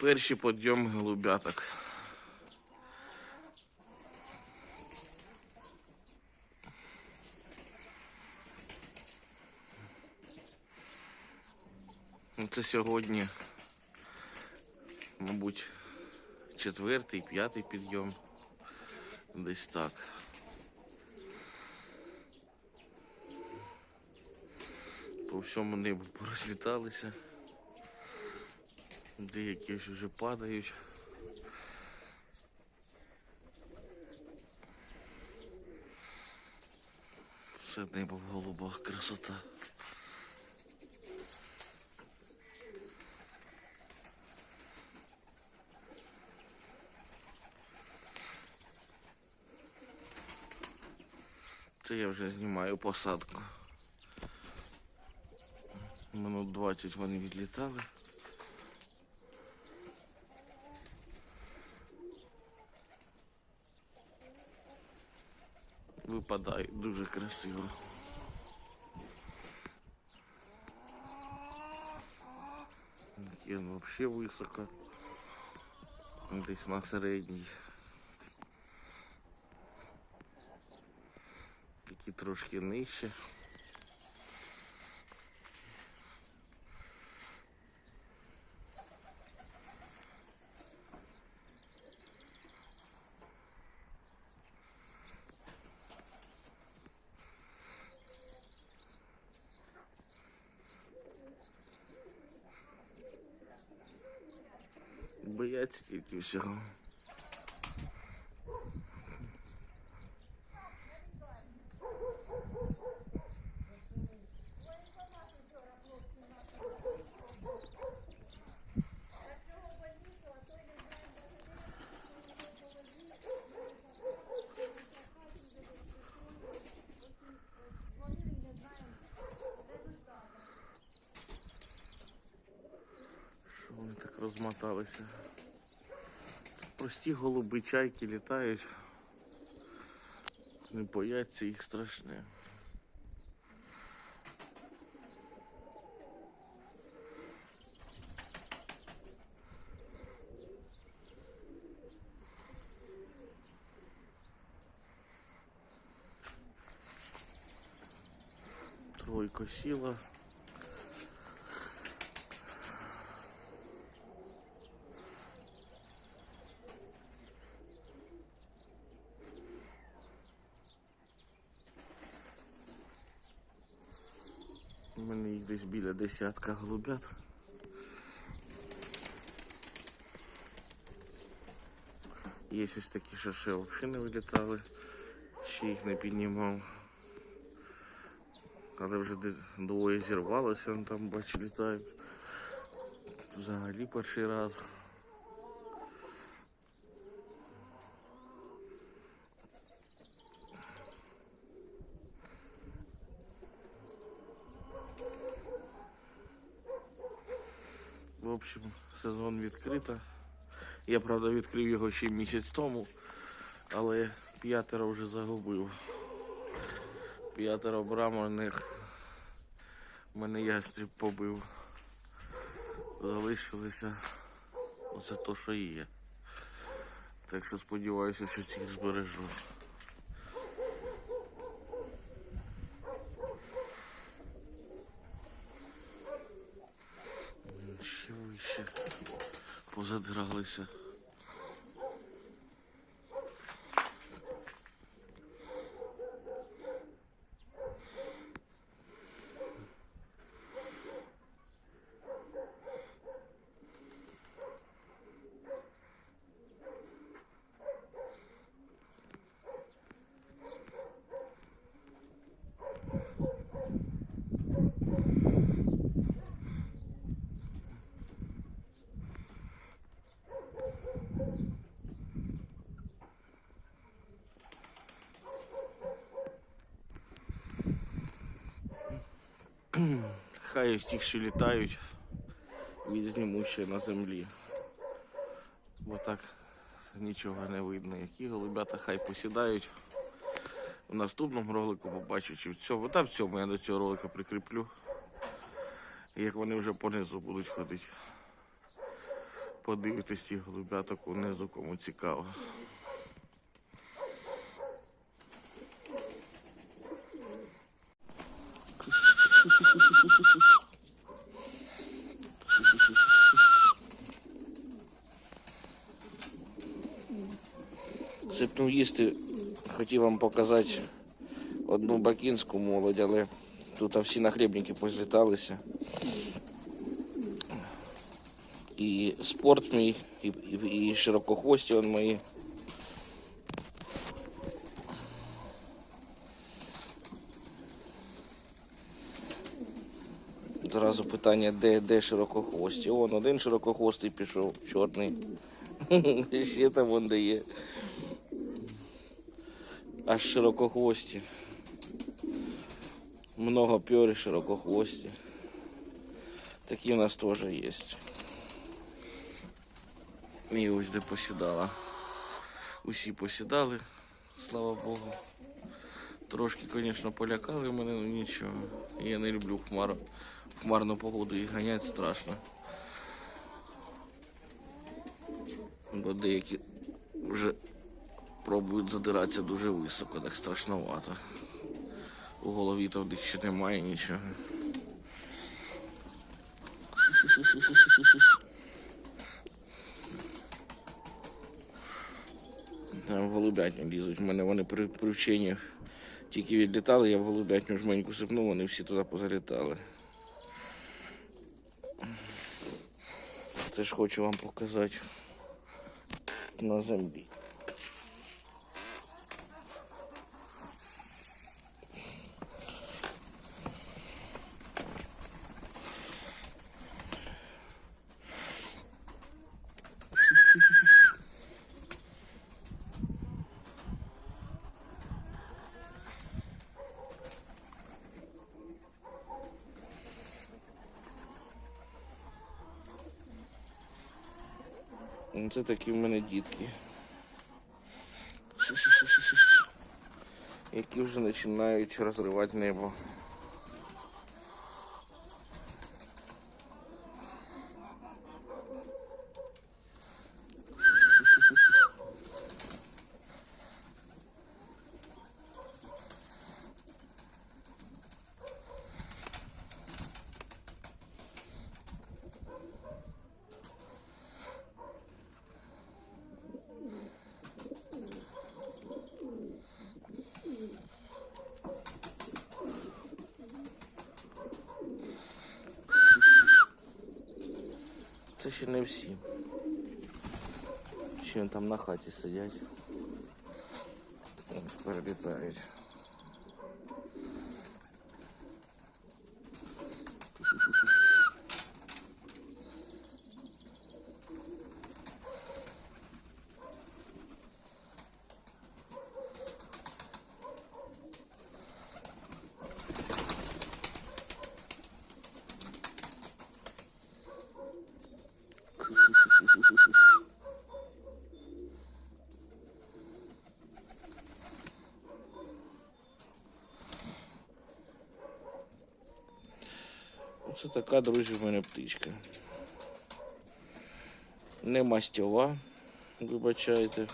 Перший підйом голубяток. Ну, Це сьогодні, мабуть, четвертий, п'ятий підйом. Десь так. По всьому небу порозліталися. Деякі вже падають. Все небо в голубах, красота. Це я вже знімаю посадку. Минут 20 вони відлітали. Випадають дуже красиво. Він взагалі високо. Десь на середній. Такі трошки нижче. Бояться тільки всього. Розмоталися? Прості голуби чайки літають. Не бояться їх страшне. Тройка сіла. У мене їх десь біля десятка голубят. Є ось такі, що ще взагалі не вилітали, ще їх не піднімав. Але вже двоє зірвалося, вони там бачу літають. Взагалі перший раз. В общем, сезон відкрито. Я, правда, відкрив його ще місяць тому, але п'ятеро вже загубив. П'ятеро браморних. Мене ястріб побив. Залишилися. Оце то, що є. Так що сподіваюся, що цих збережу. Ще вище позадиралися. Хай ось тих, що літають, відзніму ще на землі. Бо так нічого не видно. Які голубята хай посідають. В наступному ролику побачу, чи в цьому. Та в цьому я до цього ролика прикріплю. Як вони вже понизу будуть ходити. подивитись ці голубяток унизу, кому цікаво. Сипнув їсти, хотів вам показати одну бакінську молодь, але тут всі нахлібники позліталися. І спорт мій, і, і, і широкохвості мої. Зразу питання, де, де широкохвості. Он один широкохвостий пішов, чорний. Ще там вон де є. Аж широкохвості. Много пьори широкохвості. Такі у нас теж є. І ось де посідала. Усі посідали, слава Богу. Трошки, звісно, полякали мене, але нічого. Я не люблю хмар... хмарну погоду і ганяти страшно. Бо деякі вже пробують задиратися дуже високо, так страшновато. У голові то в ще немає нічого. Там в голубятню лізуть. У мене вони при, вченні тільки відлітали, я в голубятню жменьку сипнув, вони всі туди позалітали. Це ж хочу вам показати на землі. Це такі в мене дітки. Які вже починають розривати небо. Це ще не всі. Ще там на хаті сидять. Перелітають. Оце така, друзі, в мене птичка. Не мастьова, вибачайте,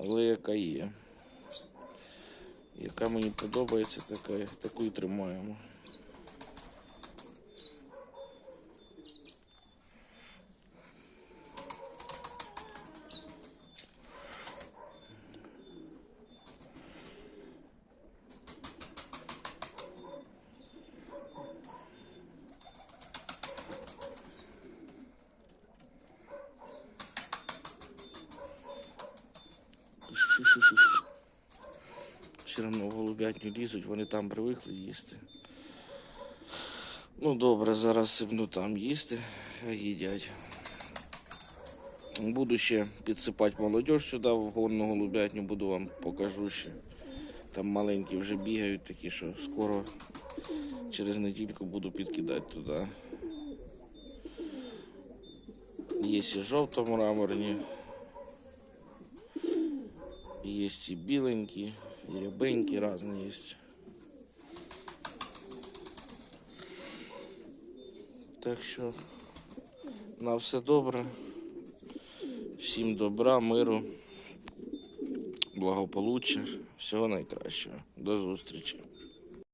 але яка є. Яка мені подобається, така, таку і тримаємо. Все одно в голубятню лізуть, вони там привикли їсти. Ну добре, зараз сипну там їсти, а їдять. Буду ще підсипати молодь сюди в гонну голубятню, буду вам покажу ще. Там маленькі вже бігають такі, що скоро через недільку буду підкидати туди. Є і жовто-мраморні. Есть и беленькие, и рябинки разные есть. Так що на все добре. Всім добра, миру, благополуччя, всього найкращого. До зустрічі.